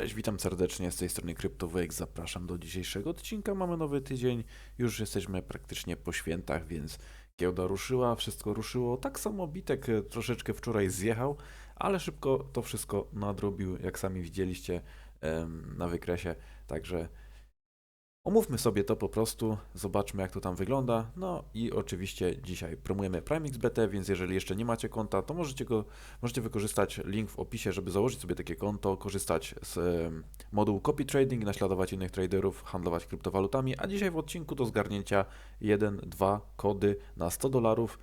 Cześć, witam serdecznie z tej strony CryptoWake. Zapraszam do dzisiejszego odcinka. Mamy nowy tydzień, już jesteśmy praktycznie po świętach, więc giełda ruszyła, wszystko ruszyło. Tak samo Bitek e, troszeczkę wczoraj zjechał, ale szybko to wszystko nadrobił, jak sami widzieliście na wykresie. Także omówmy sobie to po prostu, zobaczmy jak to tam wygląda. No i oczywiście dzisiaj promujemy PrimeXBT, więc jeżeli jeszcze nie macie konta, to możecie go Możecie wykorzystać link w opisie, żeby założyć sobie takie konto, korzystać z modułu Copy Trading, naśladować innych traderów, handlować kryptowalutami, a dzisiaj w odcinku do zgarnięcia 1-2 kody na 100 dolarów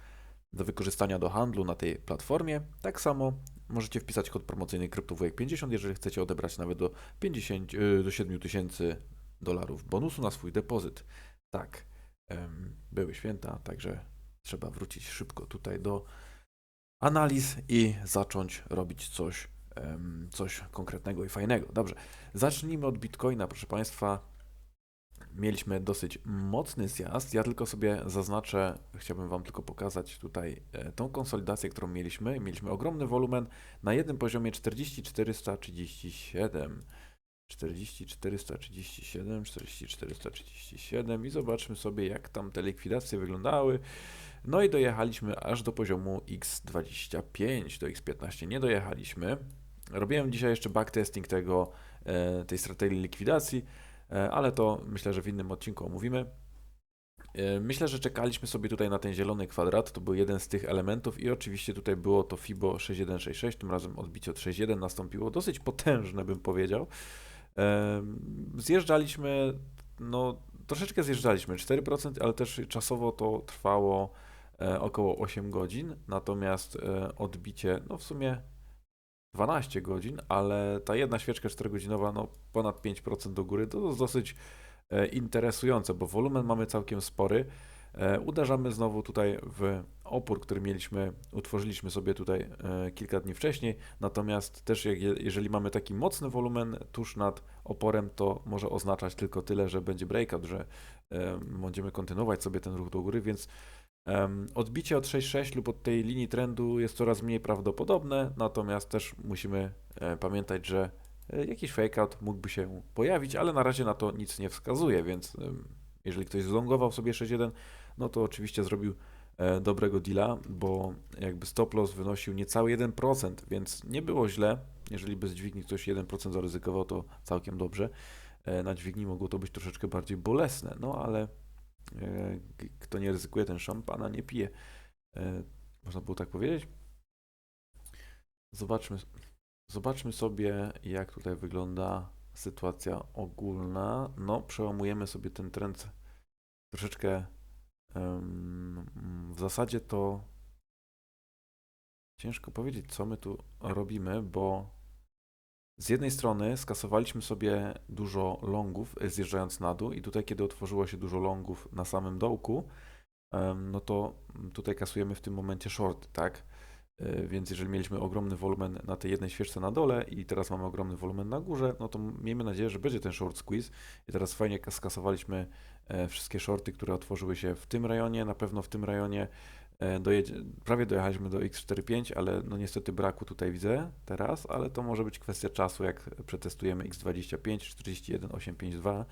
do wykorzystania do handlu na tej platformie. Tak samo możecie wpisać kod promocyjny CryptoWake50, jeżeli chcecie odebrać nawet do 50, y, do 7000 dolarów bonusu na swój depozyt. Tak, były święta, także trzeba wrócić szybko tutaj do analiz i zacząć robić coś, coś konkretnego i fajnego. Dobrze, zacznijmy od Bitcoina, proszę Państwa. Mieliśmy dosyć mocny zjazd. Ja tylko sobie zaznaczę, chciałbym Wam tylko pokazać tutaj e, tą konsolidację, którą mieliśmy. Mieliśmy ogromny wolumen na jednym poziomie 40437. 40437, 40437 i zobaczmy sobie, jak tam te likwidacje wyglądały. No i dojechaliśmy aż do poziomu X25, do X15 nie dojechaliśmy. Robiłem dzisiaj jeszcze backtesting tego, e, tej strategii likwidacji, e, ale to myślę, że w innym odcinku omówimy. E, Myślę, że czekaliśmy sobie tutaj na ten zielony kwadrat, to był jeden z tych elementów i oczywiście tutaj było to FIBO 6166, tym razem odbicie od 6.1 nastąpiło, dosyć potężne bym powiedział. Zjeżdżaliśmy, no troszeczkę zjeżdżaliśmy, 4%, ale też czasowo to trwało e, około 8 godzin, natomiast e, odbicie, no w sumie 12 godzin, ale ta jedna świeczka 4-godzinowa, no ponad 5% do góry, to dosyć e, interesujące, bo wolumen mamy całkiem spory. E, Uderzamy znowu tutaj w opór, który mieliśmy, utworzyliśmy sobie tutaj e, kilka dni wcześniej, natomiast też jak, je- jeżeli mamy taki mocny wolumen tuż nad oporem, to może oznaczać tylko tyle, że będzie breakout, że e, będziemy kontynuować sobie ten ruch do góry, więc odbicie od 6.6 lub od tej linii trendu jest coraz mniej prawdopodobne, natomiast też musimy pamiętać, że jakiś fakeout mógłby się pojawić, ale na razie na to nic nie wskazuje, więc jeżeli ktoś zlongował sobie 6.1, no to oczywiście zrobił e, dobrego deala, bo jakby stop loss wynosił niecały 1%, więc nie było źle. Jeżeli bez dźwigni ktoś 1% zaryzykował, to całkiem dobrze. E, Na dźwigni mogło to być troszeczkę bardziej bolesne, no ale e, kto nie ryzykuje, ten szampana nie pije. Można było tak powiedzieć? Zobaczmy, zobaczmy sobie, jak tutaj wygląda sytuacja ogólna. No, przełamujemy sobie ten trend troszeczkę W zasadzie to ciężko powiedzieć, co my tu robimy, bo z jednej strony skasowaliśmy sobie dużo longów e, zjeżdżając na dół i tutaj kiedy otworzyło się dużo longów na samym dołku, no to tutaj kasujemy w tym momencie short, tak? E, Więc jeżeli mieliśmy ogromny wolumen na tej jednej świeczce na dole i teraz mamy ogromny wolumen na górze, no to miejmy nadzieję, że będzie ten short squeeze. I teraz fajnie kas- skasowaliśmy e, wszystkie shorty, które otworzyły się w tym rejonie, na pewno w tym rejonie. E, dojedzie, prawie dojechaliśmy do X45, ale no niestety braku tutaj widzę teraz, ale to może być kwestia czasu, jak przetestujemy X25, 41, 852.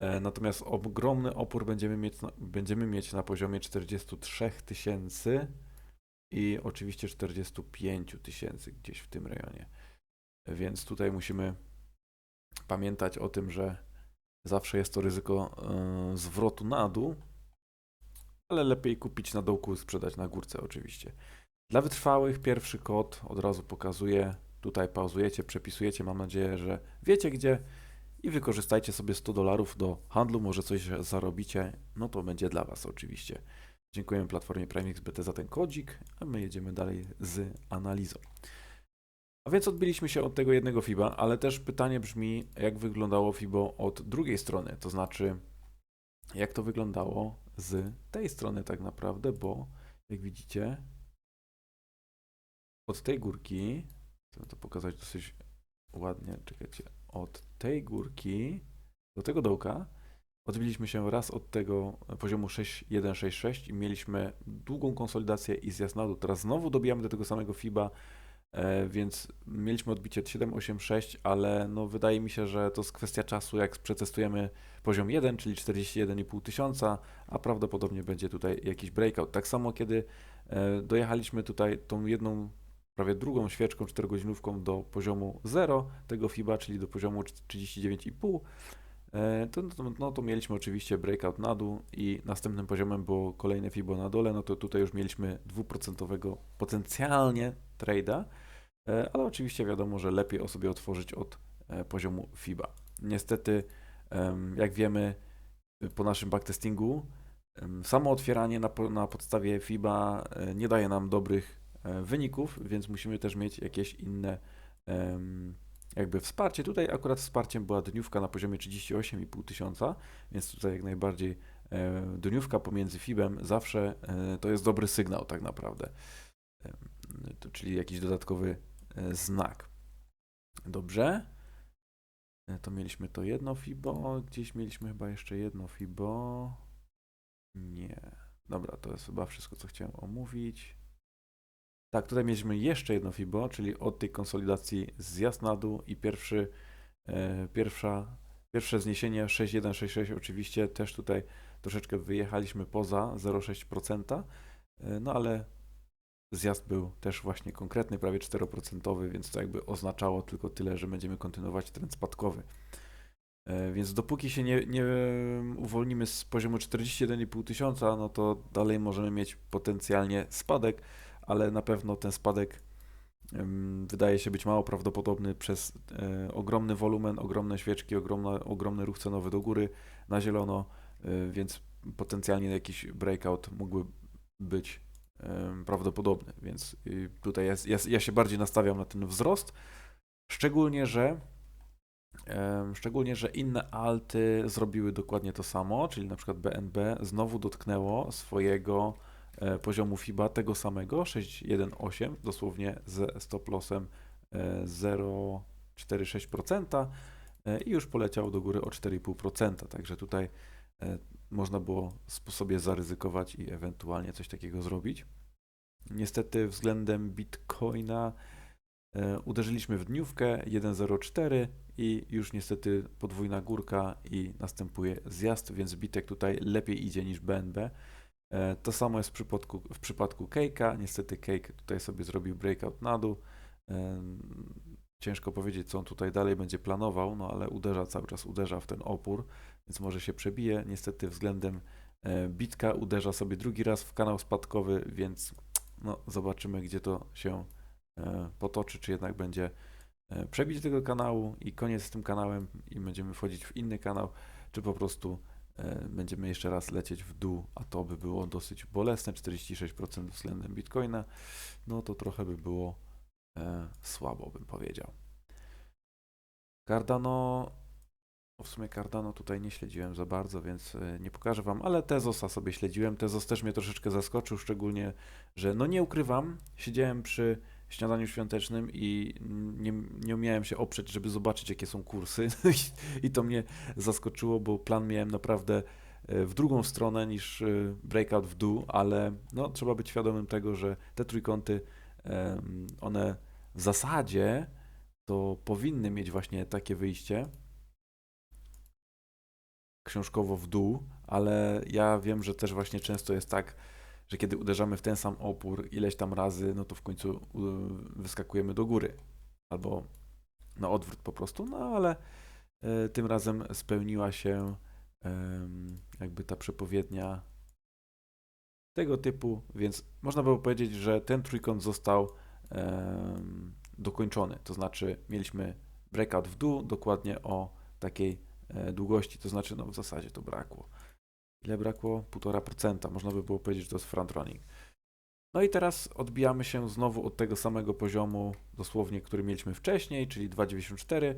E, Natomiast ogromny opór będziemy mieć będziemy mieć na poziomie 43 tysięcy i oczywiście 45 tysięcy gdzieś w tym rejonie. Więc tutaj musimy pamiętać o tym, że zawsze jest to ryzyko e, zwrotu na dół, ale lepiej kupić na dołku, sprzedać na górce oczywiście. Dla wytrwałych pierwszy kod od razu pokazuję. Tutaj pauzujecie, przepisujecie. Mam nadzieję, że wiecie gdzie i wykorzystajcie sobie 100 dolarów do handlu. Może coś zarobicie. No to będzie dla Was oczywiście. Dziękujemy platformie PrimeXBT za ten kodzik, a my jedziemy dalej z analizą. A więc odbiliśmy się od tego jednego FIBA, ale też pytanie brzmi, jak wyglądało FIBO od drugiej strony, to znaczy jak to wyglądało z tej strony tak naprawdę, bo jak widzicie od tej górki, chcę to pokazać dosyć ładnie, czekajcie, od tej górki do tego dołka odbiliśmy się raz od tego poziomu 6166 i mieliśmy długą konsolidację i zjazd na dół. Teraz znowu dobijamy do tego samego FIBA e, więc mieliśmy odbicie 786, ale no wydaje mi się, że to jest kwestia czasu, jak przetestujemy poziom 1, czyli 41,5 tysiąca, a prawdopodobnie będzie tutaj jakiś breakout. Tak samo kiedy e, dojechaliśmy tutaj tą jedną, prawie drugą świeczką 4-godzinówką do poziomu 0 tego FIBA, czyli do poziomu 39,5, e, to, no, no to mieliśmy oczywiście breakout na dół i następnym poziomem było kolejne FIBO na dole, no to tutaj już mieliśmy dwuprocentowego potencjalnie trade'a, e, ale oczywiście wiadomo, że lepiej o sobie otworzyć od e, poziomu FIBA. Niestety, jak wiemy po naszym backtestingu, samo otwieranie na, na podstawie FIBA e, nie daje nam dobrych e, wyników, więc musimy też mieć jakieś inne jakby wsparcie. Tutaj akurat wsparciem była dniówka na poziomie 38,5 tysiąca, więc tutaj jak najbardziej e, dniówka pomiędzy FIBem zawsze e, to jest dobry sygnał tak naprawdę, to, czyli jakiś dodatkowy e, znak. Dobrze. E, To mieliśmy to jedno FIBO, gdzieś mieliśmy chyba jeszcze jedno FIBO. Nie. Dobra, to jest chyba wszystko, co chciałem omówić. Tak, tutaj mieliśmy jeszcze jedno FIBO, czyli od tej konsolidacji zjazd na dół i pierwszy, e, pierwsza, pierwsze zniesienie 6166 oczywiście też tutaj troszeczkę wyjechaliśmy poza 0,6%, e, no ale zjazd był też właśnie konkretny, prawie 4%, więc to jakby oznaczało tylko tyle, że będziemy kontynuować trend spadkowy. E, Więc dopóki się nie, nie uwolnimy z poziomu 41,5 tysiąca, no to dalej możemy mieć potencjalnie spadek, ale na pewno ten spadek wydaje się być mało prawdopodobny przez e, ogromny wolumen, ogromne świeczki, ogromny ruch cenowy do góry na zielono, e, więc potencjalnie jakiś breakout mógłby być prawdopodobny, więc y, tutaj ja, ja, ja się bardziej nastawiam na ten wzrost, szczególnie, że szczególnie, że inne alty zrobiły dokładnie to samo, czyli na przykład BNB znowu dotknęło swojego poziomu FIBA tego samego 618 dosłownie ze stop lossem e, 0,46% e, i już poleciał do góry o 4,5%, także tutaj e, można było sobie zaryzykować i ewentualnie coś takiego zrobić. Niestety względem Bitcoina e, uderzyliśmy w dniówkę 1.04 i już niestety podwójna górka i następuje zjazd, więc Bitek tutaj lepiej idzie niż BNB. E, To samo jest w przypadku, w przypadku Cake'a. Niestety Cake tutaj sobie zrobił breakout na dół. Em, Ciężko powiedzieć, co on tutaj dalej będzie planował, no ale uderza cały czas, uderza w ten opór, więc może się przebije. Niestety względem e, Bitka uderza sobie drugi raz w kanał spadkowy, więc no, zobaczymy, gdzie to się e, potoczy, czy jednak będzie e, przebić tego kanału i koniec z tym kanałem i będziemy wchodzić w inny kanał, czy po prostu e, będziemy jeszcze raz lecieć w dół, a to by było dosyć bolesne, 46% względem Bitcoina, no to trochę by było e, słabo, bym powiedział. Cardano, w sumie Cardano tutaj nie śledziłem za bardzo, więc e, nie pokażę Wam, ale Tezosa sobie śledziłem. Tezos też mnie troszeczkę zaskoczył, szczególnie, że no nie ukrywam, siedziałem przy śniadaniu świątecznym i nie, nie umiałem się oprzeć, żeby zobaczyć, jakie są kursy. I to mnie zaskoczyło, bo plan miałem naprawdę e, w drugą stronę niż e, breakout w dół, ale no, trzeba być świadomym tego, że te trójkąty, one w zasadzie to powinny mieć właśnie takie wyjście książkowo w dół, ale ja wiem, że też właśnie często jest tak, że kiedy uderzamy w ten sam opór ileś tam razy, no to w końcu y, wyskakujemy do góry. Albo na odwrót po prostu, no ale y, tym razem spełniła się jakby ta przepowiednia tego typu, więc można było powiedzieć, że ten trójkąt został dokończony. To znaczy mieliśmy breakout w dół dokładnie o takiej e, długości, to znaczy no w zasadzie to brakło. Ile brakło? 1,5%. Można by było powiedzieć, że to jest frontrunning. No i teraz odbijamy się znowu od tego samego poziomu, dosłownie, który mieliśmy wcześniej, czyli 2,94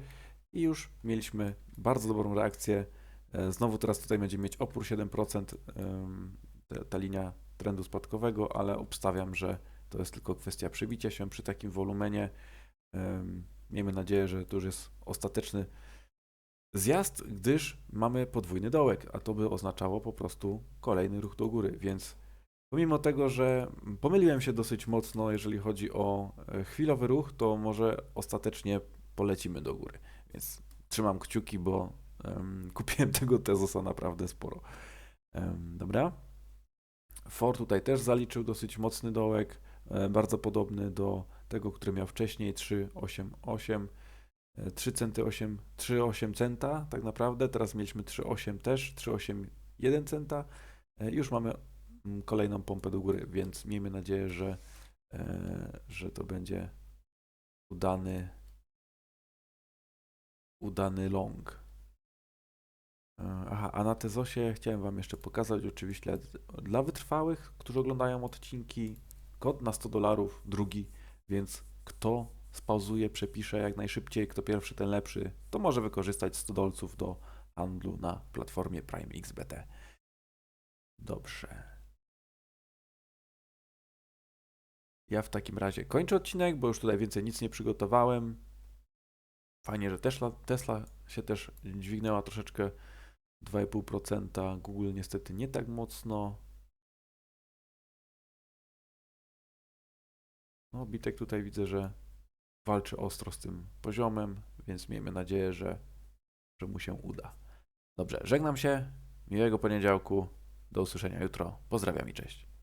i już mieliśmy bardzo dobrą reakcję. E, Znowu teraz tutaj będziemy mieć opór 7%, em, ta, linia trendu spadkowego, ale obstawiam, że to jest tylko kwestia przebicia się przy takim wolumenie. Miejmy nadzieję, że to już jest ostateczny zjazd, gdyż mamy podwójny dołek, a to by oznaczało po prostu kolejny ruch do góry, więc Pomimo tego, że pomyliłem się dosyć mocno, jeżeli chodzi o e, chwilowy ruch, to może ostatecznie polecimy do góry. Więc trzymam kciuki, bo em, kupiłem tego Tezosa naprawdę sporo. Em, dobra. For tutaj też zaliczył dosyć mocny dołek, e, bardzo podobny do tego, który miał wcześniej 3,88. 3 centy 8, 3,8 centa tak naprawdę. Teraz mieliśmy 3,8 też, 3,81 centa. E, Już mamy mm, kolejną pompę do góry, więc miejmy nadzieję, że, e, że to będzie udany udany long. E, Aha, a na Tezosie chciałem Wam jeszcze pokazać, oczywiście dla wytrwałych, którzy oglądają odcinki, kod na 100 dolarów, drugi, więc kto spauzuje, przepisze jak najszybciej, kto pierwszy, ten lepszy, to może wykorzystać 100 dolców do handlu na platformie Prime XBT. Dobrze. Ja w takim razie kończę odcinek, bo już tutaj więcej nic nie przygotowałem. Fajnie, że Tesla, Tesla się też dźwignęła troszeczkę 2,5%. Google niestety nie tak mocno. No, Bitek tutaj widzę, że walczy ostro z tym poziomem, więc miejmy nadzieję, że, że mu się uda. Dobrze, żegnam się. Miłego poniedziałku. Do usłyszenia jutro. Pozdrawiam i cześć.